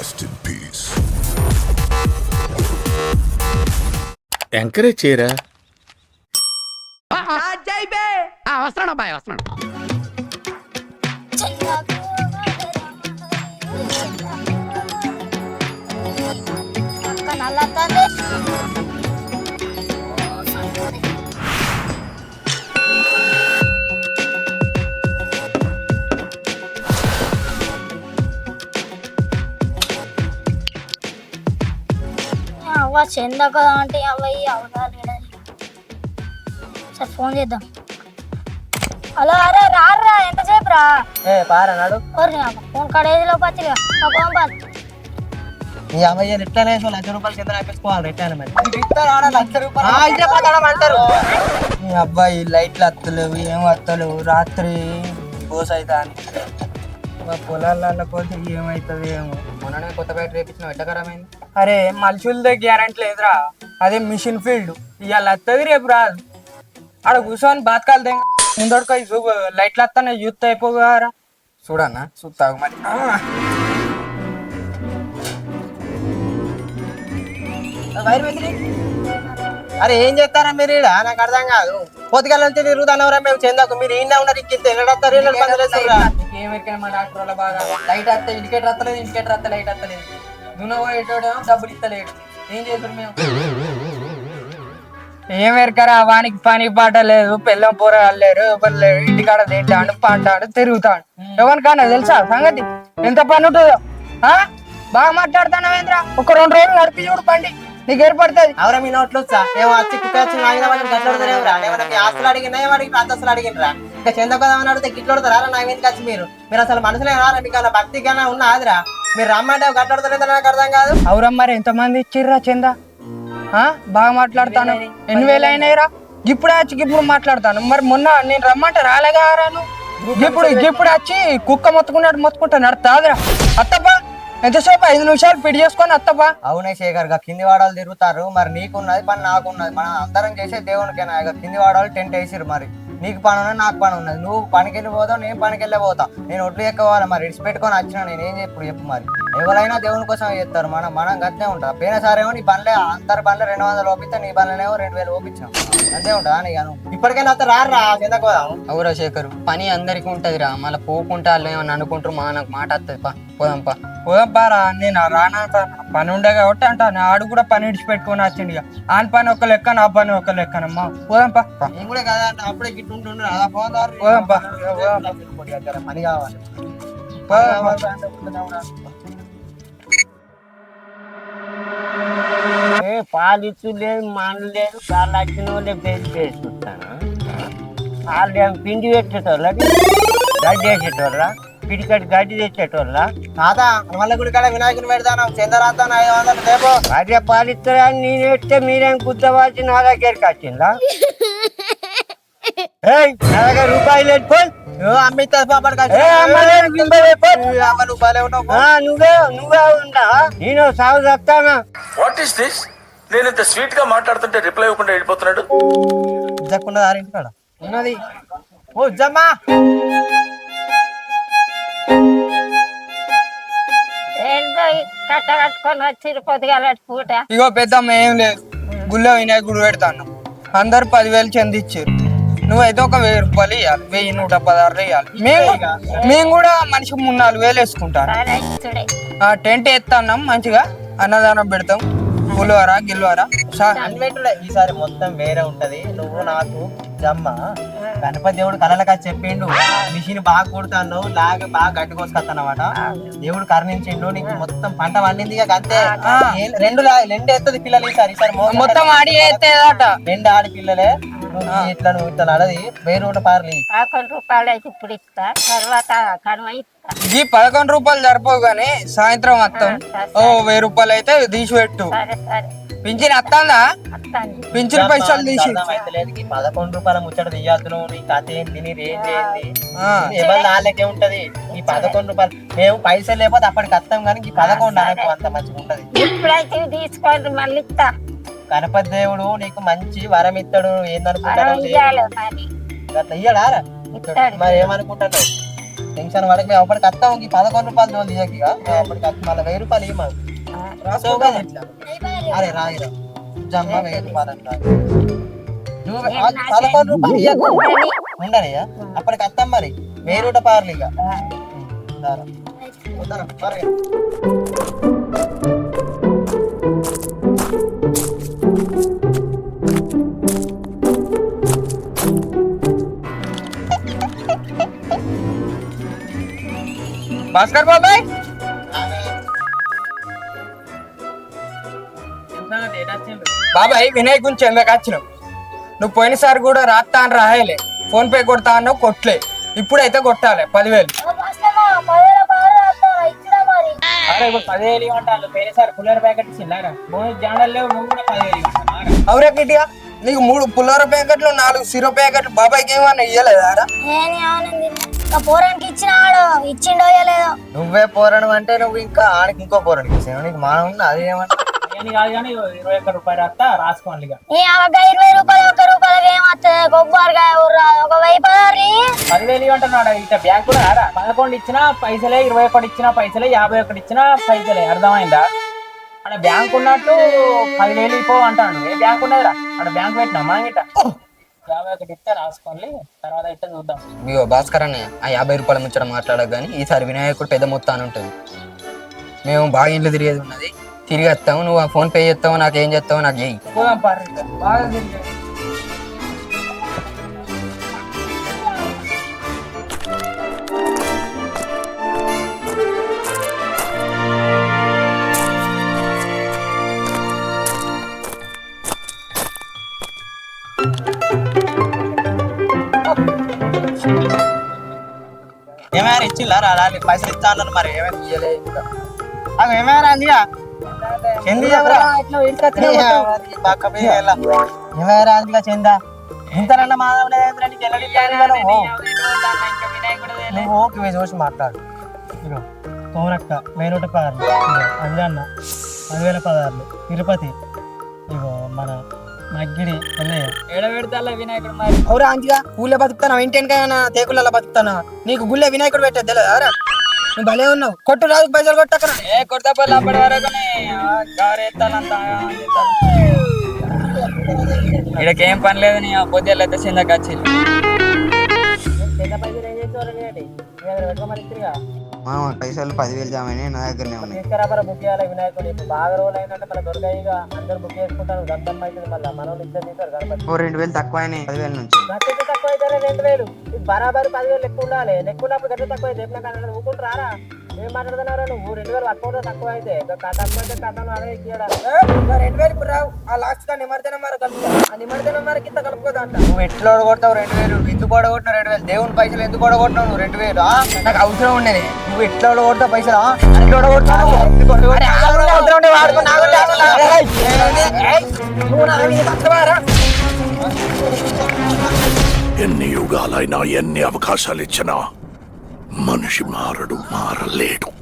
Rest in peace. Encourage చేయరా? వస్తున్నాడు అబ్బాయి వస్తున్నాడు అవ్వ చెంద కదా అంటే అవ్వయ్యి అవగాలి సరే ఫోన్ చేద్దాం. హలో అరే రారా ఎంతసేపు రా ఏ పారన్నాడు ఓరి నీ అమ్మ, ఫోన్ కడేదిలో పచ్చిగా ఫోన్ ఈ అమ్మాయి ఎట్లనే సో లక్ష రూపాయలు కింద రాపించుకోవాలి ఎట్లనే మరి. ఆ, ఇదే పడడం అంటారు ఈ అబ్బాయి లైట్లు వత్తలేవు ఏం వత్తలేవు రాత్రి బోస్ అవుతా అని మా పొలాలలో పోతే ఏమవుతుంది ఏమో మొన్ననే కొత్త బయట రేపించిన ఎట్టకరమైంది అరే మనుషులదే గ్యారంటీ లేదురా. అదే మిషన్ ఫీల్డ్ ఇవాళ వస్తుంది రేపు రాదు. ఆడ కూర్చొని బతకాలి ముందడుకో లైట్లు వస్తానే యూత్ అయిపోగారా. చూడన్నా చూస్తావు మరి. వైర్ వెతికి. అరే ఏం చేస్తారా మీరు ఈడ? నాకు అర్థం కాదు. పొద్దుగాల నుంచి తిరుగుతానవరా మేము చెందాకు? మీరు ఈయన ఉన్నారు ఇక్కడ ఎల్లడొస్తారు ఎల్లడు పనిచేస్తారా ఏమెరికైనా మా డాక్టర్ వాళ్ళ బాగా. లైట్ వస్తే ఇండికేటర్ వస్తలేదు ఇండికేటర్ వస్తే లైట్ వస్తలేదు. దున్న పోయేటోడేమో డబ్బులు ఇస్తలేడు. ఏం చేస్తారు మేము? ఏం ఎరకరా వానికి పని పాట లేదు పిల్లం పూర లేరు ఎవరు లేరు ఇంటికాడ తింటాడు పంటాడు తిరుగుతాడు. ఎవరికన్నా తెలుసా సంగతి? ఎంత పని ఉంటుందో? ఆ? బాగా మాట్లాడుతానవేంద్రా ఒక రెండు రోజులు నడిపి చూడు పండి నీకు ఏర్పడుతుంది. అవరా మీ నోట్లో వచ్చా? ఏమో వచ్చి నాగిన వాళ్ళని గట్లడుతారేమరా ఏమన్నా మీ ఆస్తులు అడిగినా ఏమడిగి అంతస్తులు అడిగినరా ఇంకా చందకొదామని అడిగితే గిట్లడుతారా నా మీద వచ్చి మీరు. మీరు అసలు మనసులో రారా మీకు అలా భక్తి కన్నా ఉన్న ఆదిరా? మీరు రమ్మంటే గట్లడుతారేదో నాకు అర్థం కాదు. అవురా మరి ఎంతమంది ఇచ్చిర్రా చంద? బాగా మాట్లాడతాను. ఎన్ని వేలు అయినాయిరా ఇప్పుడు వచ్చి ఇప్పుడు మాట్లాడతాను. మరి మొన్న నేను రమ్మంటే రాలేగా రాను ఇప్పుడు ఇప్పుడు వచ్చి కుక్క మొత్తుకున్నట్టు మొత్తుకుంటా నడుతాదిరా. అత్తప్పా ఎంతసేపు ఐదు నిమిషాలు పిడి చేసుకొని అత్తప్పా? అవునే శేఖర్గా కింది వాడాలు తిరుగుతారు. మరి నీకున్నది పని నాకున్నది. మనం అందరం చేసే దేవునికేనా కింది వాడాలు టెంట్ వేసిరు మరి. నీకు పని ఉన్నది నాకు పని ఉన్నది. నువ్వు పనికి వెళ్ళిపోతావు నేను పనికి వెళ్ళిపోతా నేను ఒట్లు ఎక్కవాలి మరి ఇడిచి పెట్టుకొని వచ్చిన నేను. ఏం చెప్పు చెప్పు మరి. ఎవరైనా దేవుని కోసం చేస్తారు. మనం మనం గట్నే ఉంటాం. పోయిన సారేమో నీ బండ్లే అందరి బండ్లే రెండు వందలు ఓపిస్తే నీ బండ్లనేమో రెండు వేలు ఓపించాం. అంతే ఉంటా. నువ్వు. ఇప్పటికైనా అంత రారా? పోదాం. అవురా శేఖర్ పని అందరికి ఉంటదిరా. మళ్ళీ పోకుంటా ఏమన్నా అనుకుంటారు మా నాకు మాట వస్తుంది పా పోదాంపా పోదాంపారా నేను రానా పని ఉండే కాబట్టి అంటాను ఆడు కూడా పని ఇడిచిపెట్టుకొని వచ్చిండు ఇక. ఆన్ పని ఒక లెక్క నా పని ఒక లెక్కనమ్మా. పోదాంపా నేను కూడా కదా అప్పుడే గిట్టు అలా పోదారు పోదాంపా పని కావాలి పాలిచ్చు లేదు మాను లేదు కాళ్ళు వచ్చిన వాళ్ళే పెళ్ళి చేసుకుంటాను వాళ్ళు ఏం పిండి పెట్టేటోళ్ళ గడ్డి వేసేటోళ్ళ? పిడికటి గడ్డి తెచ్చేటోళ్ళ? తాత మళ్ళీ గుడి కాడ వినాయకుని పెడతాను. చంద్రరాతాను ఐదు వందలు రేపు. భార్య పాలిస్తారా నేను ఎత్తే మీరేం గుద్దవాల్సి నా దగ్గరికి వచ్చిందా నా దగ్గర రూపాయలు అమ్మితే నువ్వు నువ్వే ఉంటా నేను సాగు చెప్తానా? వాట్ ఈస్ దిస్ నేను ఇంత స్వీట్గా మాట్లాడుతుంటే రిప్లై ఇవ్వకుండా వెళ్ళిపోతున్నాడు? జక్కున్నది ఆరింటి కాడ ఉన్నది. ఓ జమ్మా ఏంటో ఈ కట్ట కట్టుకొని వచ్చి పొద్దుగాల పూట. ఇగో పెద్దమ్మ ఏం లేదు. గుళ్ళో వినాయకుడు పెడతాను. అందరు పదివేలు చెందిచ్చారు. నువ్వైతే ఒక వెయ్యి రూపాయలు ఇవ్వాలి వెయ్యి నూట పదహారు ఇవ్వాలి మేము మేము కూడా మనిషికి మూడు నాలుగు వేలు వేసుకుంటాను. టెంట్ ఎత్తాన్నాం మంచిగా. అన్నదానం పెడతాం. సా- అన్వేటుడే ఈసారి మొత్తం వేరే ఉంటది. నువ్వు నాకు జమ్మ. గణపతి దేవుడు వచ్చి చెప్పిండు. మిషన్ బాగా కొడుతాను లాగ బాగా గట్టి కోసుకొస్తానమాట దేవుడు కరుణించిండు. నీకు మొత్తం పంట పండింది ఇక అంతే. రెండు రెండు ఎత్తది పిల్లలు ఈసారి. ఈసారి మొత్తం ఆడి రెండు ఆడి పిల్లలే. నువ్వు ఇట్లా నువ్వు ఇట్లా నడది వెయ్యి నూట పార్లు. పదకొండు రూపాయలు అయితే ఇప్పుడు ఇస్తా తర్వాత కనుమ ఇస్తా. ఈ పదకొండు రూపాయలు సరిపోవు కానీ సాయంత్రం వస్తాం ఓ వెయ్యి రూపాయలు అయితే తీసి పెట్టు. సరే సరే. పింఛన్ వస్తుందా వస్తాను పింఛన్ పైసలు తీసి. అర్థమైతలేదు ఈ పదకొండు రూపాయల ముచ్చట తీయద్దు నువ్వు నీ కథ ఏంటి నీ రేంజ్ ఆ, ఎవరి నాళ్ళకే ఉంటది. ఈ పదకొండు రూపాయలు మేము పైసలు లేకపోతే అప్పటికి వస్తాం కానీ ఈ పదకొండు అనకు అంత మంచిగా ఉంటది ఇప్పుడైతే తీసుకోండి మళ్ళీ ఇస్తా. గణపతి దేవుడు నీకు మంచి వరం ఇస్తాడు ఏందనుకుంటాడు అట్లా ఇయ్యడా? మరి టెన్షన్ పడక మేము అప్పటికి వస్తాం ఈ పదకొండు రూపాయలు తోలు తీయక అప్పటికి. మళ్ళీ వెయ్యి రూపాయలు ఇవ్వమా రాసావు కదా. అరే రాయిరా జమ్మ వెయ్యి రూపాయలు అంట పదకొండు రూపాయలు ఇయ్యకు. ఉండనయ్యా? అప్పటికి వస్తాం మరి. వెయ్యి రూపాయలు ఇక. భాస్కర్ బాబాయ్. బాబాయ్ వినాయక్ గురించి ఎందుకు వచ్చినావు? నువ్వు పోయినసారి కూడా రాస్తా అని రాయలే. ఫోన్ పే కొడతా అన్నావు కొట్టలే ఇప్పుడైతే కొట్టాలి పదివేలు. పదివేలు ఇవ్వమంటారు పోయినసారి పుల్లర ప్యాకెట్ ఇచ్చిల్లారా? మూడు జానల్ లేవు నువ్వు కూడా పదివేలు ఇవ్వమంటారా అవురే కిటియా నీకు మూడు పుల్లర ప్యాకెట్లు నాలుగు సిరో ప్యాకెట్లు బాబాయ్కి ఏమన్నా ఇయ్యలేదారా? పోరానికి ఇచ్చినాడు. ఇచ్చిండో లేదో నువ్వే పోరను అంటే నువ్వు ఇంకా ఆడికి ఇంకో పోరడికి ఇచ్చాను నీకు మానం ఉంది? అది ఏమంటే కాదు కానీ ఇరవై ఒక్క రూపాయలు రాసుకోండి ఇక. అవక ఇరవై రూపాయలు ఒక్క కొబ్బరికాయ ఊర్రా ఒక వెయ్యి పదారి పదివేలు ఇవ్వమంటున్నాడు ఇక బ్యాంక్ కూడా రారా? పదకొండు ఇచ్చినా పైసలే ఇరవై ఒకటి ఇచ్చినా పైసలే యాభై ఒకటి ఇచ్చినా పైసలే. అర్థమైందా? అక్కడ బ్యాంక్ ఉన్నట్టు పదివేలు ఇపో అంటాడు ఏ బ్యాంక్ ఉన్నదిరా? అక్కడ బ్యాంక్ పెట్టినా మనం ఇట్ట యాభై ఒకటి ఇస్తే రాసుకోండి. తర్వాత చూద్దాం. ఇగో భాస్కర్ అన్నయ్య ఆ యాభై రూపాయల ముచ్చట మాట్లాడక కానీ ఈసారి వినాయకుడు పెద్ద మొత్తాన్ని ఉంటుంది. మేము బాగా ఇంట్లో తిరిగేది ఉన్నది. తిరిగి వస్తాము నువ్వు ఆ ఫోన్ పే చేస్తావు నాకు ఏం చేస్తావు నాకు ఇక. బాగా తిరిగాం. ఏమైనా ఇచ్చిల్లా? రా పైసలు ఇస్తా అన్నారు మరి. ఏమైనా ఇయ్యలే ఇంకా. అవి ఏమైనా చెంది ఏమైనా అందిగా చెందా? చూసి మాట్లాడు. ఇగో వెయ్యి నూట అంజన్న పదివేల పదార్లు. తిరుపతి. ఇగో మన మగ్గిడి అన్నయ్య ఏడ పెడతా వినాయకుడు మరి? అవురా అంజిగా ఊళ్ళో బతుకుతానా? ఇంటికైనా తేకులలో బతుకుతానా? నీకు గుళ్ళే వినాయకుడు పెట్టే తెలియదా నువ్వు భలే ఉన్నావు. కొట్టు రాదు పైసలు కొట్టకరా. ఏ కొడతా పళ్ళు అప్పటి వరకు ఇక్కడికేం పని లేదు నీ పొద్దులు అయితే చిందకి వచ్చింది మామ పైసలు పదివేలు జామని నా దగ్గరనే ఉన్నాయి. బుక్ చేయాలి వినాయకుడు ఇప్పుడు బాగా రోజులు అయిందంటే మన దొరకాయిగా అందరు బుక్ చేసుకుంటారు గంటం అవుతుంది మళ్ళీ మన వాళ్ళు ఇద్దరు తీసారు గణపతి ఓ రెండు వేలు తక్కువ అయినాయి పదివేల నుంచి. తక్కువ అయితే రెండు వేలు. ఇది బరాబర్ పదివేలు లెక్క ఉండాలి. ఉన్నప్పుడు గంట తక్కువ అయితే రేపు నాకు ఊకుంటు రారా ఏం మాట్లాడుతున్నారా? నువ్వు రెండు వేలు తక్కువ అయితే. అదే రెండు వేలు ఇప్పుడు రావు. ఆ లాస్ట్గా నిమజ్జనం మరి కలుపుతా ఆ నిమజ్జనం మరి కింద కలుపుకోదా అంట నువ్వు ఎట్లా ఓడగొడతావు రెండు వేలు? ఎందుకు ఓడగొట్టినావు రెండు వేలు? దేవుని పైసలు ఎందుకు ఓడగొట్టినావు నువ్వు రెండు వేలు? నాకు అవసరం ఉండేది. నువ్వు ఎట్లా ఓడగొడతావు పైసలు? ఎట్లా అవసరం ఉండే వాడుకో, నువ్వు నా మీద పక్కవారా? ఎన్ని యుగాలైనా ఎన్ని అవకాశాలు ఇచ్చినా మనిషి మారడు మారలేడు.